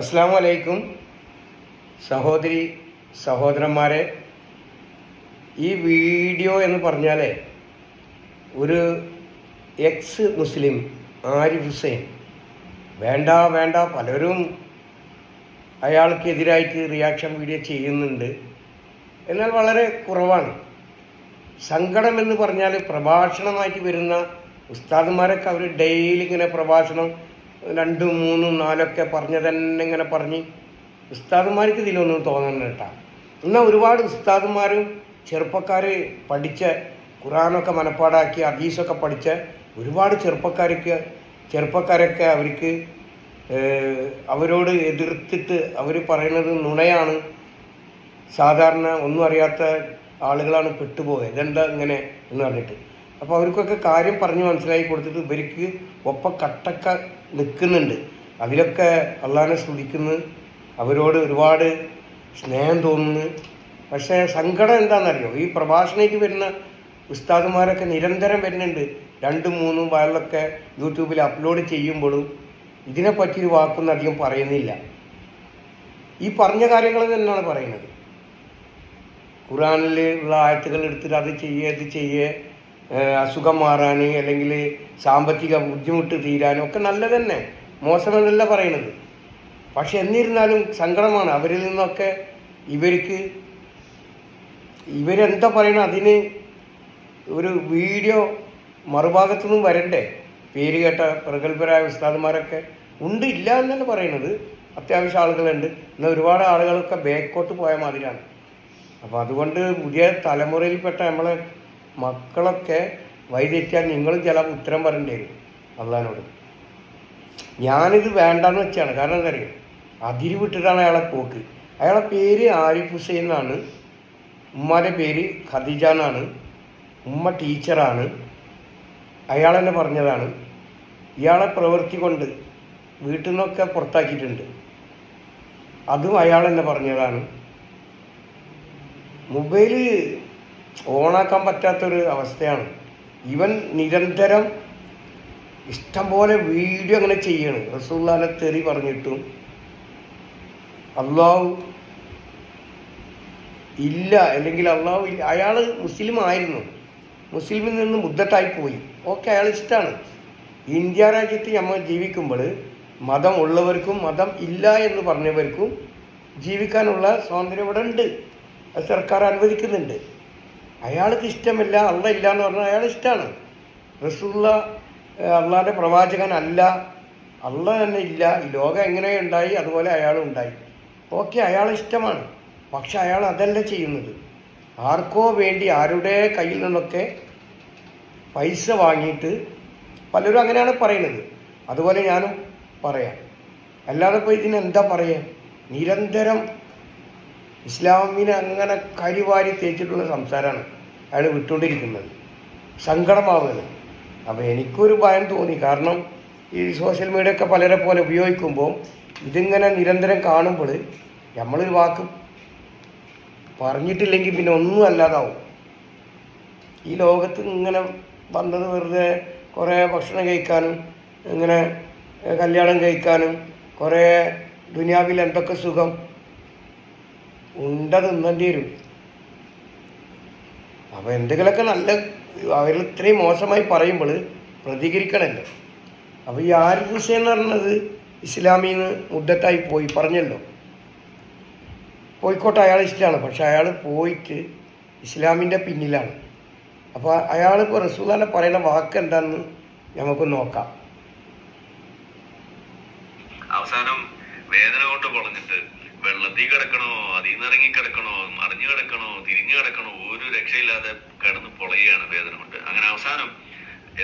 അസ്സാം വലൈക്കും സഹോദരി സഹോദരന്മാരെ ഈ വീഡിയോ എന്ന് പറഞ്ഞാൽ ഒരു എക്സ് മുസ്ലിം ആരിഫ് ഹുസൈൻ വേണ്ട വേണ്ട പലരും അയാൾക്കെതിരായിട്ട് റിയാക്ഷൻ വീഡിയോ ചെയ്യുന്നുണ്ട്. എന്നാൽ വളരെ കുറവാണ്. സങ്കടം എന്ന് പറഞ്ഞാൽ പ്രഭാഷണമായിട്ട് വരുന്ന ഉസ്താദന്മാരൊക്കെ അവർ ഡെയിലി ഇങ്ങനെ പ്രഭാഷണം രണ്ടും മൂന്നും നാലൊക്കെ പറഞ്ഞു തന്നെ ഇങ്ങനെ പറഞ്ഞ് ഉസ്താദന്മാർക്ക് ഇതിലൊന്നും തോന്നുന്നു കേട്ടാ. എന്നാൽ ഒരുപാട് ഉസ്താദന്മാരും ചെറുപ്പക്കാർ പഠിച്ച ഖുറാനൊക്കെ മനപ്പാടാക്കി അദീസൊക്കെ പഠിച്ച ഒരുപാട് ചെറുപ്പക്കാർക്ക് ചെറുപ്പക്കാരൊക്കെ അവർക്ക് അവരോട് എതിർത്തിട്ട് അവർ പറയുന്നത് നുണയാണ്. സാധാരണ ഒന്നും അറിയാത്ത ആളുകളാണ് പെട്ടുപോയത്. ഇതെന്താ ഇങ്ങനെ എന്ന് പറഞ്ഞിട്ട്. അപ്പോൾ അവർക്കൊക്കെ കാര്യം പറഞ്ഞ് മനസ്സിലാക്കി കൊടുത്തിട്ട് ഇവർക്ക് ഒപ്പം കട്ടക്ക നിൽക്കുന്നുണ്ട്. അതിലൊക്കെ അള്ളാഹിനെ സ്തുതിക്കുന്നു. അവരോട് ഒരുപാട് സ്നേഹം തോന്നുന്നു. പക്ഷേ സങ്കടം എന്താണെന്നറിയോ? ഈ പ്രഭാഷണയ്ക്ക് വരുന്ന ഉസ്താദുമാരൊക്കെ നിരന്തരം വരുന്നുണ്ട്. രണ്ടും മൂന്നും വയലൊക്കെ യൂട്യൂബിൽ അപ്ലോഡ് ചെയ്യുമ്പോഴും ഇതിനെപ്പറ്റി ഒരു വാക്കൊന്നും അധികം പറയുന്നില്ല. ഈ പറഞ്ഞ കാര്യങ്ങൾ തന്നെയാണ് പറയുന്നത്. ഖുറാനിൽ ഉള്ള ആയത്തുകൾ എടുത്തിട്ട് അത് ചെയ്യേ ഇത് ചെയ്യേ. അസുഖം മാറാൻ അല്ലെങ്കിൽ സാമ്പത്തിക ബുദ്ധിമുട്ട് തീരാനും ഒക്കെ നല്ലത് തന്നെ മോശമെന്നല്ല പറയുന്നത് പക്ഷെ എന്നിരുന്നാലും സങ്കടമാണ്. അവരിൽ നിന്നൊക്കെ ഇവർക്ക് ഇവരെന്താ പറയണത് അതിന് ഒരു വീഡിയോ മറുഭാഗത്തു നിന്നും വരണ്ടേ? പേര് കേട്ട പ്രഗത്ഭരായ ഉസ്താദന്മാരൊക്കെ ഉണ്ട് ഇല്ല എന്നല്ല പറയുന്നത് അത്യാവശ്യം ആളുകളുണ്ട്. എന്നാൽ ഒരുപാട് ആളുകളൊക്കെ ബാക്കോട്ട് പോയ മാതിരിയാണ്. അപ്പോൾ അതുകൊണ്ട് പുതിയ തലമുറയിൽപ്പെട്ട നമ്മളെ മക്കളൊക്കെ വഴിതെറ്റിയാൽ നിങ്ങൾ ചില ഉത്തരം പറയേണ്ടി വരും അള്ളഹാനോട്. ഞാനിത് വേണ്ടെന്ന് വെച്ചാണ്. കാരണം എന്തറിയാം അതിരി വിട്ടിട്ടാണ് അയാളെ പോക്ക്. അയാളെ പേര് ആരിഫ് ഹുസൈൻ എന്നാണ്. ഉമ്മാന്റെ പേര് ഖദീജ എന്നാണ്. ഉമ്മ ടീച്ചറാണ്. അയാൾ തന്നെ പറഞ്ഞതാണ്. ഇയാളെ പ്രവൃത്തി കൊണ്ട് വീട്ടിൽ നിന്നൊക്കെ പുറത്താക്കിയിട്ടുണ്ട്. അതും അയാൾ തന്നെ പറഞ്ഞതാണ്. മൊബൈൽ ഓണാക്കാൻ പറ്റാത്തൊരു അവസ്ഥയാണ്. ഇവൻ നിരന്തരം ഇഷ്ടംപോലെ വീഡിയോ അങ്ങനെ ചെയ്യാണ്. റസൂല്ലാനെ തെറി പറഞ്ഞിട്ടും അള്ളാഹു ഇല്ല അല്ലെങ്കിൽ അള്ളാഹു ഇല്ല. അയാൾ മുസ്ലിം ആയിരുന്നു. മുസ്ലിമിൽ നിന്ന് മുദ്ദത്തായി പോയി. ഓക്കെ അയാൾ ഇഷ്ടമാണ് ഇന്ത്യ രാജ്യത്ത് നമ്മൾ ജീവിക്കുമ്പോൾ മതം ഉള്ളവർക്കും മതം ഇല്ല എന്ന് പറഞ്ഞവർക്കും ജീവിക്കാനുള്ള സ്വാതന്ത്ര്യം ഇവിടെ ഉണ്ട്. അത് സർക്കാർ അനുവദിക്കുന്നുണ്ട്. അയാൾക്ക് ഇഷ്ടമില്ല അള്ള ഇല്ല എന്ന് പറഞ്ഞാൽ അയാൾ ഇഷ്ടമാണ് റസൂള്ള അള്ളാന്റെ പ്രവാചകൻ അല്ല. അള്ള തന്നെ ഇല്ല. ഈ ലോകം എങ്ങനെ ഉണ്ടായി? അതുപോലെ അയാളും ഉണ്ടായി. ഓക്കെ അയാൾ ഇഷ്ടമാണ്. പക്ഷെ അയാൾ അതല്ല ചെയ്യുന്നത്. ആർക്കോ വേണ്ടി ആരുടെ കയ്യിൽ നിന്നൊക്കെ പൈസ വാങ്ങിയിട്ട് പലരും അങ്ങനെയാണ് പറയുന്നത്. അതുപോലെ ഞാനും പറയാം. അല്ലാതെ ഇപ്പോൾ ഇതിന് എന്താ പറയുക നിരന്തരം ഇസ്ലാമിനെ അങ്ങനെ കരിവാരി തേച്ചിട്ടുള്ള സംസാരമാണ്. അയാൾ വിട്ടുകൊണ്ടിരിക്കുന്നത്. സങ്കടമാവുന്നത് അപ്പോൾ എനിക്കൊരു ഭയം തോന്നി. കാരണം ഈ സോഷ്യൽ മീഡിയ ഒക്കെ പലരെ പോലെ ഉപയോഗിക്കുമ്പോൾ ഇതിങ്ങനെ നിരന്തരം കാണുമ്പോൾ നമ്മളൊരു വാക്ക് പറഞ്ഞിട്ടില്ലെങ്കിൽ പിന്നെ ഒന്നും അല്ലാതാവും. ഈ ലോകത്ത് ഇങ്ങനെ വന്നത് വെറുതെ കുറേ ഭക്ഷണം കഴിക്കാനും ഇങ്ങനെ കല്യാണം കഴിക്കാനും കുറേ ദുനിയാവിൽ എന്തൊക്കെ സുഖം ഉണ്ട തിന്നേണ്ടി വരും. അപ്പോൾ എന്തെങ്കിലുമൊക്കെ നല്ല അവർ ഇത്രയും മോശമായി പറയുമ്പോൾ പ്രതികരിക്കണമല്ലോ അപ്പോൾ ഈ ആരിഫ് ഹുസൈൻ എന്ന് പറഞ്ഞത് ഇസ്ലാമിൽ നിന്ന് മുദ്ദത്തായി പോയി പറഞ്ഞല്ലോ. പോയിക്കോട്ടെ അയാൾ ഇഷ്ടമാണ്. പക്ഷെ അയാൾ പോയിട്ട് ഇസ്ലാമിന്റെ പിന്നിലാണ്. അപ്പോൾ അയാൾ ഇപ്പോൾ റസൂലാനെ പറയുന്ന വാക്ക് എന്താണെന്ന് നമുക്ക് നോക്കാം. അവസാനം വേദന കൊണ്ട് പൊളഞ്ഞിട്ട് വെള്ളത്തിൽ കിടക്കണോ അതിൽ നിന്ന് ഇറങ്ങി കിടക്കണോ? മറിഞ്ഞു കിടക്കണോ? തിരിഞ്ഞു കിടക്കണോ? ഒരു രക്ഷയില്ലാതെ കിടന്ന് പൊളയുകയാണ് വേദന കൊണ്ട്. അങ്ങനെ അവസാനം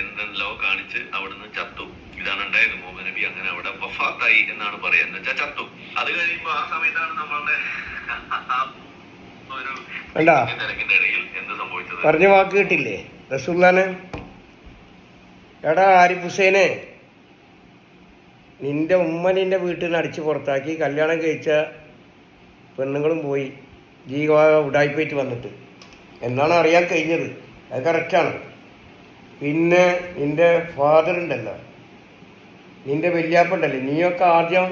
എന്തെല്ലോ കാണിച്ച് അവിടുന്ന് ചത്തു. ഇതാണ് ഉണ്ടായത്. മുഹമ്മദ് നബി അങ്ങനെ അവിടെ വഫാത്തായി എന്നാണ് പറയുക. എന്ന് വെച്ചാൽ ചത്തു. അത് കഴിയുമ്പോൾ ആ സമയത്താണ് നമ്മളുടെ ഒരു? തിരക്കിന്റെ ഇടയിൽ എന്ത് സംഭവിച്ചത്? പറഞ്ഞ വാക്ക് കിട്ടില്ലേ? റസൂല്ലാനെ എടാ ആരിഫ് ഹുസൈനെ. നിന്റെ ഉമ്മ നിന്റെ വീട്ടിൽ നിന്ന് അടിച്ചു പുറത്താക്കി. കല്യാണം കഴിച്ച പെണ്ണുങ്ങളും പോയി ജീവ ഉടായ്പേറ്റ് വന്നിട്ട്. എന്നാണ് അറിയാൻ കഴിഞ്ഞത്. അത് കറക്റ്റാണ് പിന്നെ നിന്റെ ഫാദർ ഉണ്ടല്ലോ. നിന്റെ വല്യാപ്പ ഉണ്ടല്ലോ നീയൊക്കെ ആദ്യം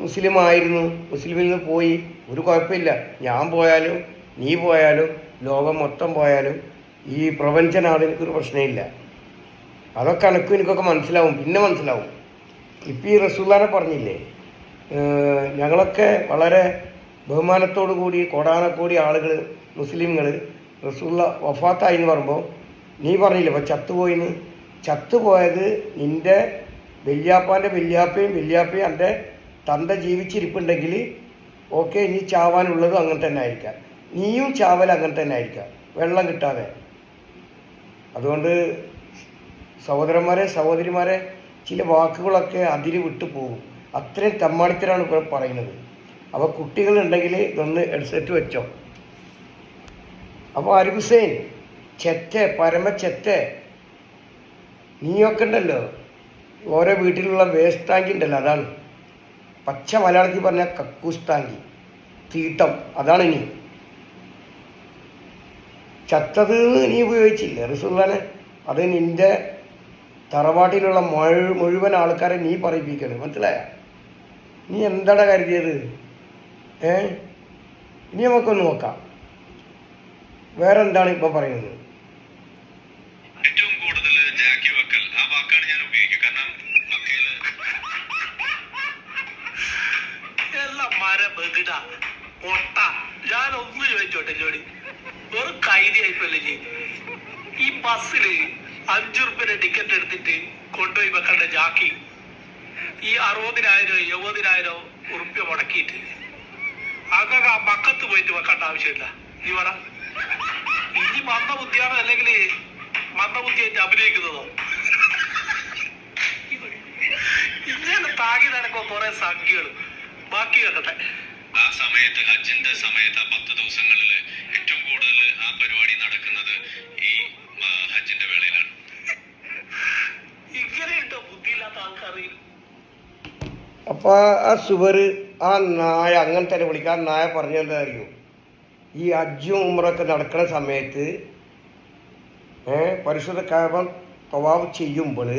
മുസ്ലിം ആയിരുന്നു. മുസ്ലിമിൽ നിന്ന് പോയി. ഒരു കുഴപ്പമില്ല. ഞാൻ പോയാലും നീ പോയാലും ലോകം മൊത്തം പോയാലും ഈ പ്രപഞ്ചനാഥനക്ക് എനിക്കൊരു പ്രശ്നമില്ല. അതൊക്കെ അനക്കും എനിക്കൊക്കെ മനസ്സിലാവും. പിന്നെ മനസ്സിലാവും. ഇപ്പം ഈ റസൂല്ലാനെ പറഞ്ഞില്ലേ? ഞങ്ങളൊക്കെ വളരെ ബഹുമാനത്തോടു കൂടി കോടാനക്കോടി ആളുകൾ മുസ്ലിങ്ങൾ റസൂള്ള വഫാത്തായി എന്ന് പറയുമ്പോൾ നീ പറഞ്ഞില്ല ഇപ്പം ചത്തുപോയിന്ന് ചത്തുപോയത് നിന്റെ വല്യാപ്പാന്റെ വല്യാപ്പയും വല്യാപ്പയും എന്റെ തന്ത ജീവിച്ചിരിപ്പുണ്ടെങ്കിൽ ഓക്കെ നീ ചാവാനുള്ളതും അങ്ങനെ തന്നെ ആയിരിക്കാം. നീയും ചാവൽ അങ്ങനെ തന്നെ ആയിരിക്കാം. വെള്ളം കിട്ടാതെ. അതുകൊണ്ട് സഹോദരന്മാരെ സഹോദരിമാരെ ചില വാക്കുകളൊക്കെ അതിര് വിട്ടു പോകും. അത്രയും തമ്മാടിത്തരാണ് ഇപ്പോൾ പറയുന്നത്. അപ്പോൾ കുട്ടികളുണ്ടെങ്കിൽ ഇതൊന്ന് ഹെഡ്സെറ്റ് വെച്ചോ. അപ്പോൾ ആരിഫ് ഹുസൈൻ പരമ ചെറ്റ നീയൊക്കെ ഉണ്ടല്ലോ. ഓരോ വീട്ടിലുള്ള വേസ്റ്റ് ടാങ്കി ഉണ്ടല്ലോ അതാണ്. പച്ച മലയാളത്തിൽ പറഞ്ഞ കക്കൂസ് ടാങ്കി തീട്ടം അതാണ് ഇനി. ചത്തത് നീ ഉപയോഗിച്ചില്ല. റിസുള്ളാനെ അത് നിന്റെ തറവാട്ടിലുള്ള മുഴു മുഴുവൻ ആൾക്കാരെ നീ പറയിപ്പിക്കണം. മനസ്സിലായ? നീ എന്താടാ കരുതിയത്? ഏ? ഇനി നമുക്കൊന്ന് നോക്കാം. വേറെ എന്താണ് ഇപ്പൊ പറയുന്നത്? ഏറ്റവും കൂടുതൽ ജാക്കി വെക്കൽ. ആ വാക്കാണ് ഞാൻ ഉപയോഗിക്കുക. കാരണം ഒട്ട. ഞാൻ ഒന്ന് ചോദിച്ചോട്ടെ ജോഡി വെറും കൈതി ആയിപ്പല്ലേ ഈ ബസ്സിൽ അഞ്ചു റുപ്യയുടെ ടിക്കറ്റ് എടുത്തിട്ട് കൊണ്ടുപോയി വെക്കേണ്ട ജാക്കി. ഈ അറുപതിനായിരം എഴുപതിനായിരം ഉറുപ്യ മുടക്കിയിട്ട്. അതൊക്കെ ആ പക്കത്ത് പോയിട്ട് വെക്കേണ്ട ആവശ്യമില്ല. നീ പറ. ഇനി മന്ദബുദ്ധിയാണോ അല്ലെങ്കിൽ മന്ദബുദ്ധിയായിട്ട് അഭിനയിക്കുന്നതോ? ഇങ്ങനെ താങ്ങി നടക്കുമ്പോ കുറെ സംഖ്യകൾ ബാക്കി കേട്ടെ ആ സമയത്ത് ഹജ്ജിന്റെ സമയത്ത് ആ പത്ത് ദിവസങ്ങളിൽ ഏറ്റവും കൂടുതൽ ആ പരിപാടി നടക്കുന്നത് ഈ ആ, ഹജ്ജിന്റെ വേളയിലാണ് അപ്പോൾ ആ സുബർ ആ നായ അങ്ങനെ തന്നെ വിളിക്കുക ആ നായ പറഞ്ഞെന്താ അറിയോ ഈ അജ്ജും ഉമ്രൊക്കെ നടക്കുന്ന സമയത്ത് പരിശുദ്ധ കാപം തവാവ് ചെയ്യുമ്പോൾ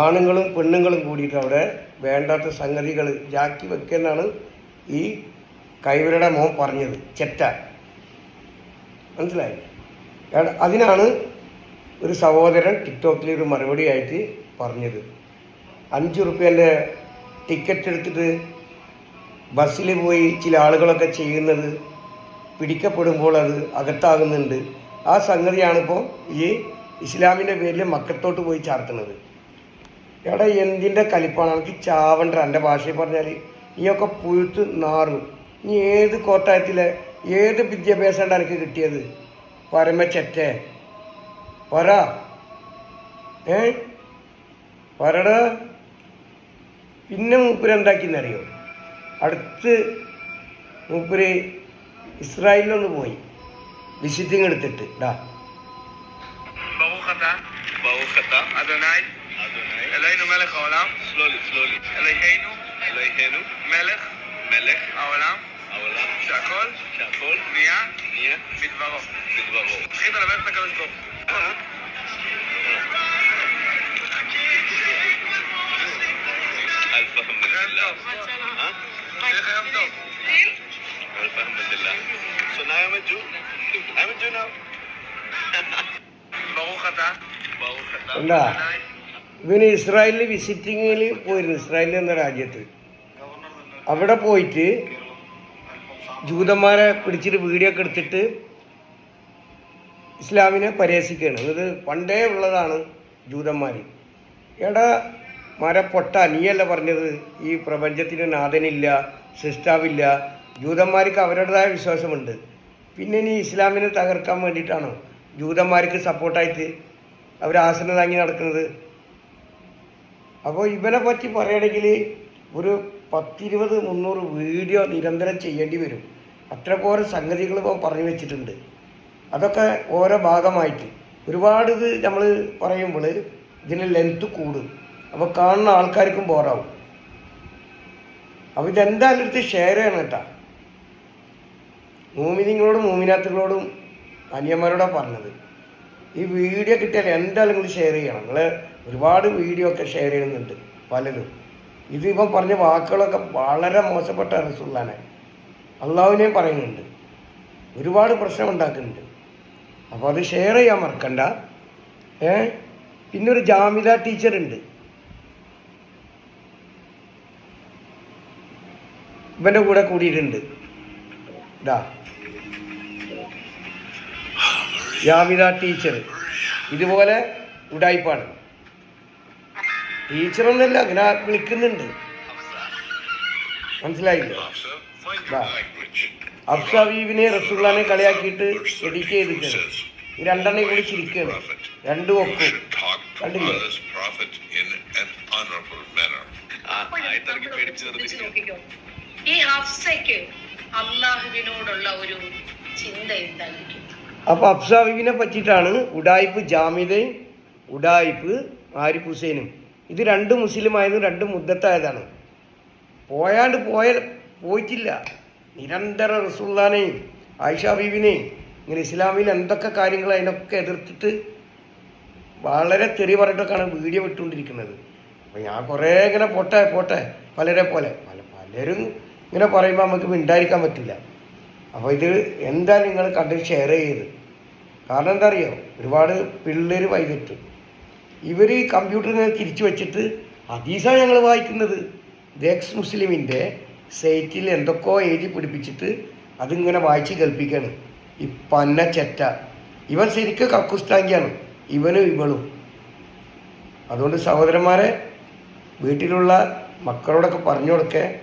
ആണുങ്ങളും പെണ്ണുങ്ങളും കൂടിയിട്ട് അവിടെ വേണ്ടാത്ത സംഗതികൾ ജാക്കി വെക്കുന്നാണ് ഈ കൈവരുടെ മോൻ പറഞ്ഞത്. ചെറ്റ. മനസ്സിലായി അതിനാണ് ഒരു സഹോദരൻ ടിക്ടോക്കിൽ ഒരു മറുപടി ആയിട്ട് പറഞ്ഞത്. അഞ്ച് റുപ്യന്റെ ടിക്കറ്റ് എടുത്തിട്ട് ബസ്സിൽ പോയി ചില ആളുകളൊക്കെ ചെയ്യുന്നത് പിടിക്കപ്പെടുമ്പോൾ അത് അകത്താകുന്നുണ്ട്. ആ സംഗതിയാണിപ്പോൾ ഈ ഇസ്ലാമിന്റെ പേരിൽ മക്കത്തോട്ട് പോയി ചാർത്തുന്നത്. എടാ എന്തിന്റെ കലിപ്പാണ്? എനിക്ക് ചാവണ്ട. എന്റെ ഭാഷയിൽ പറഞ്ഞാൽ നീയൊക്കെ പുഴുത്ത് നാറും. നീ ഏത് കോട്ടായത്തിലെ ഏത് വിദ്യാഭ്യാസമാണ് എനിക്ക് കിട്ടിയത്? പരമച്ചറ്റേ പറ ഏ പറടാ പിന്നെ മൂപ്പര് എന്താക്കിന്നറിയോ അടുത്ത് മൂപ്പര് ഇസ്രായേലിലൊന്ന് പോയി വിസിറ്റിംഗ് എടുത്തിട്ട് ഡാ ברוך אתה, אדוני, אלוהינו מלך העולם, slowly slowly אלוהינו, אלוהינו מלך מלך העולם, העולם שהכל שהכל נהיה נהיה בדברו. בדברו זכית לברך את הקדוש ברוך הוא. എന്താ? ഇവന് ഇസ്രായേലിൽ വിസിറ്റിങ്ങിൽ പോയിരുന്നു. ഇസ്രായേൽ എന്ന രാജ്യത്ത്. അവിടെ പോയിട്ട് ജൂതന്മാരെ പിടിച്ചിട്ട് വീഡിയോ ഒക്കെ എടുത്തിട്ട് ഇസ്ലാമിനെ പരിഹസിക്കുകയാണ് ഇത് പണ്ടേ ഉള്ളതാണ് ജൂതന്മാർ എടാ മരപ്പൊട്ട നീയല്ല പറഞ്ഞത് ഈ പ്രപഞ്ചത്തിന് നാഥനില്ല സൃഷ്ടാവില്ല. ജൂതന്മാർക്ക് അവരുടേതായ വിശ്വാസമുണ്ട്. പിന്നെ നീ ഇസ്ലാമിനെ തകർക്കാൻ വേണ്ടിയിട്ടാണോ ജൂതന്മാർക്ക് സപ്പോർട്ടായിട്ട് അവർ ആസനം താങ്ങി നടക്കുന്നത്? അപ്പോൾ ഇവനെ പറ്റി പറയുകയാണെങ്കിൽ ഒരു പത്തിരുപത് മുന്നൂറ് വീഡിയോ നിരന്തരം ചെയ്യേണ്ടി വരും. അത്ര പോലെ സംഗതികൾ പറഞ്ഞു വെച്ചിട്ടുണ്ട്. അതൊക്കെ ഓരോ ഭാഗമായിട്ട്. ഒരുപാട് ഇത് നമ്മൾ പറയുമ്പോൾ ഇതിന് ലെങ്ത്ത് കൂടും. അപ്പോൾ കാണുന്ന ആൾക്കാർക്കും ബോറാവും അപ്പോൾ ഇതെന്തായാലും എടുത്ത് ഷെയർ ചെയ്യണം കേട്ടാ. മൂമിനിങ്ങളോടും മൂമിനാത്തുകളോടും അനിയന്മാരോടാണ് പറഞ്ഞത്. ഈ വീഡിയോ കിട്ടിയാൽ എന്തായാലും നിങ്ങൾ ഷെയർ ചെയ്യണം. നിങ്ങൾ ഒരുപാട് വീഡിയോ ഒക്കെ ഷെയർ ചെയ്യുന്നുണ്ട് പലരും ഇതിപ്പം പറഞ്ഞ വാക്കുകളൊക്കെ വളരെ മോശപ്പെട്ട റസൂള്ളാനെ. അള്ളാഹുവിനെയും പറയുന്നുണ്ട്. ഒരുപാട് പ്രശ്നം ഉണ്ടാക്കുന്നുണ്ട്. അപ്പോൾ അത് ഷെയർ ചെയ്യാൻ മറക്കണ്ട. ഏ? പിന്നെ ഒരു ജാമിത ടീച്ചർ ഉണ്ട്. ഇവന്റെ കൂടെ കൂടിയിട്ടുണ്ട്. ഇതാ ജാമിത ടീച്ചർ ഇതുപോലെ ഉടായിപ്പാണ്. ടീച്ചറൊന്നുമല്ല അങ്ങനെ വിളിക്കുന്നുണ്ട്. മനസ്സിലായില്ലേ? വാ. അബ്സാബീബിനെ റസൂള്ളാനെ കളിയാക്കിയിട്ട് എഡിറ്റ് ചെയ്തിട്ടുണ്ട് ഈ രണ്ടെണ്ണം കൂടി ചിരിക്കുകയാണ്. രണ്ടു ഒക്കും. കണ്ടില്ലേ? ഈ അള്ളാഹുവിനോടുള്ള ഒരു ചിന്ത എന്തായിരിക്കും? അപ്പോൾ അബ്സാബീബിനെ പറ്റിയിട്ടാണ് ഉഡായിപ്പ് ജാമിദയും ഉഡായിപ്പ് ആരിഫ് ഹുസൈനും. ഇത് രണ്ട് മുസ്ലിമായതും രണ്ട് മുദ്ദത്തായതാണ്. പോയാണ്ട് പോയ പോയിട്ടില്ല. നിരന്തര റസൂള്ളാനെയും ആയിഷ ബീബിനെയും ഇങ്ങനെ ഇസ്ലാമിൽ എന്തൊക്കെ കാര്യങ്ങൾ അതിനൊക്കെ എതിർത്തിട്ട് വളരെ തെറി പറഞ്ഞിട്ടൊക്കെയാണ് വീഡിയോ വിട്ടുകൊണ്ടിരിക്കുന്നത് അപ്പോൾ ഞാൻ കുറേ ഇങ്ങനെ പോട്ടെ പോട്ടെ പലരെ പോലെ. പല പലരും ഇങ്ങനെ പറയുമ്പോൾ നമുക്ക് മിണ്ടായിരിക്കാൻ പറ്റില്ല. അപ്പോൾ ഇത് എന്താ നിങ്ങൾ കണ്ട് ഷെയർ ചെയ്ത് കാരണം എന്താ അറിയോ ഒരുപാട് പിള്ളേർ വൈകിട്ട്. ഇവർ ഈ കമ്പ്യൂട്ടറിനെ തിരിച്ചു വെച്ചിട്ട് അതീസാണ് ഞങ്ങൾ വായിക്കുന്നത്. ഇത് മുസ്ലിമിന്റെ സൈറ്റിൽ എന്തൊക്കെയോ എഴുതി പിടിപ്പിച്ചിട്ട് അതിങ്ങനെ വായിച്ച് കേൾപ്പിക്കുകയാണ് ഈ പന്ന ചെറ്റ. ഇവൻ ശരിക്കും കക്കുസ്താങ്കിയാണ്. ഇവനും ഇവളും. അതുകൊണ്ട് സഹോദരന്മാരെ വീട്ടിലുള്ള മക്കളോടൊക്കെ പറഞ്ഞു കൊടുക്കേ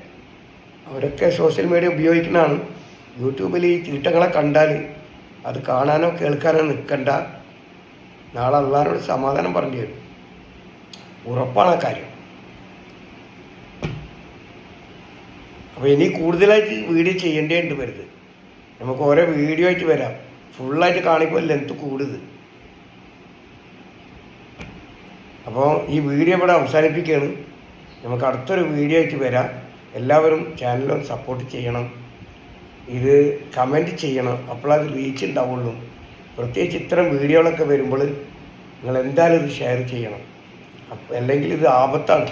അവരൊക്കെ സോഷ്യൽ മീഡിയ ഉപയോഗിക്കുന്നതാണ്. യൂട്യൂബിൽ ഈ ചീട്ടങ്ങളെ കണ്ടാൽ അത് കാണാനോ കേൾക്കാനോ നിൽക്കണ്ട നാളെ അള്ളാഹിനോട് സമാധാനം പറഞ്ഞു തരും. ഉറപ്പാണ് ആ കാര്യം. അപ്പോൾ ഇനി കൂടുതലായിട്ട് വീഡിയോ ചെയ്യേണ്ടതുണ്ട് വരുത്. നമുക്ക് ഓരോ വീഡിയോ ആയിട്ട് വരാം. ഫുള്ളായിട്ട് കാണിക്കുമ്പോൾ ലെങ്ത് കൂടുത്. അപ്പോൾ ഈ വീഡിയോ ഇവിടെ അവസാനിപ്പിക്കുകയാണ്. നമുക്ക് അടുത്തൊരു വീഡിയോ ആയിട്ട് വരാം. എല്ലാവരും ചാനലും സപ്പോർട്ട് ചെയ്യണം. ഇത് കമന്റ് ചെയ്യണം. അപ്പോഴത് റീച്ച് ഉണ്ടാവുള്ളൂ. പ്രത്യേകിച്ച് ഇത്തരം വീഡിയോകളൊക്കെ വരുമ്പോൾ നിങ്ങൾ എന്തായാലും ഇത് ഷെയർ ചെയ്യണം. അല്ലെങ്കിൽ ഇത് ആപത്താണ്.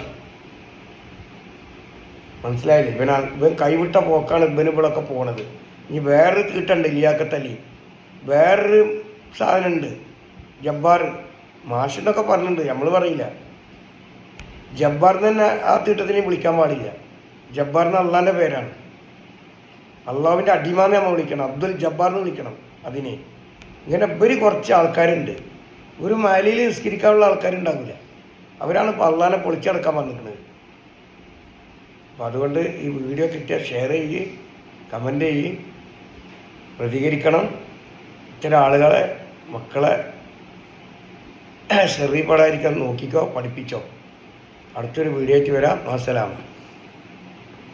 മനസ്സിലായില്ലേ? ഇവൻ ഇവൻ കൈവിട്ട പോക്കാണ് ഇവന് ഇവിടെയൊക്കെ പോണത്. ഇനി വേറൊരു തീട്ടുണ്ട് ഇലിയാക്കത്തലി വേറൊരു സാധനമുണ്ട് ജബ്ബാർ. മാഷെന്നൊക്കെ പറഞ്ഞിട്ടുണ്ട് നമ്മൾ പറയില്ല. ജബ്ബാർ തന്നെ ആ തീട്ടത്തിനെ വിളിക്കാൻ പാടില്ല. ജബ്ബാർ എന്ന് അള്ളാന്റെ പേരാണ്. അള്ളാവിന്റെ അടിമാന്ന് നമ്മൾ വിളിക്കണം അബ്ദുൽ ജബ്ബാർ എന്ന് വിളിക്കണം അതിനെ. ഇങ്ങനെ ഇവർ കുറച്ച് ആൾക്കാരുണ്ട്. ഒരു മലയിൽ നിസ്കരിക്കാനുള്ള ആൾക്കാരുണ്ടാവില്ല അവരാണ് ഇപ്പോൾ അള്ളാനെ പൊളിച്ചടക്കാൻ വന്നിരിക്കുന്നത് അപ്പം അതുകൊണ്ട് ഈ വീഡിയോ കിട്ടിയാൽ ഷെയർ ചെയ്യുകയും കമന്റ് ചെയ്യുകയും പ്രതികരിക്കണം. ഇത്തരം ആളുകളെ മക്കളെ ചെറിയ ചെറിയപ്പെടാതിരിക്കാൻ നോക്കിക്കോ പഠിപ്പിച്ചോ. അടുത്തൊരു വീഡിയോയ്ക്ക് വരാം. അസ്സലാം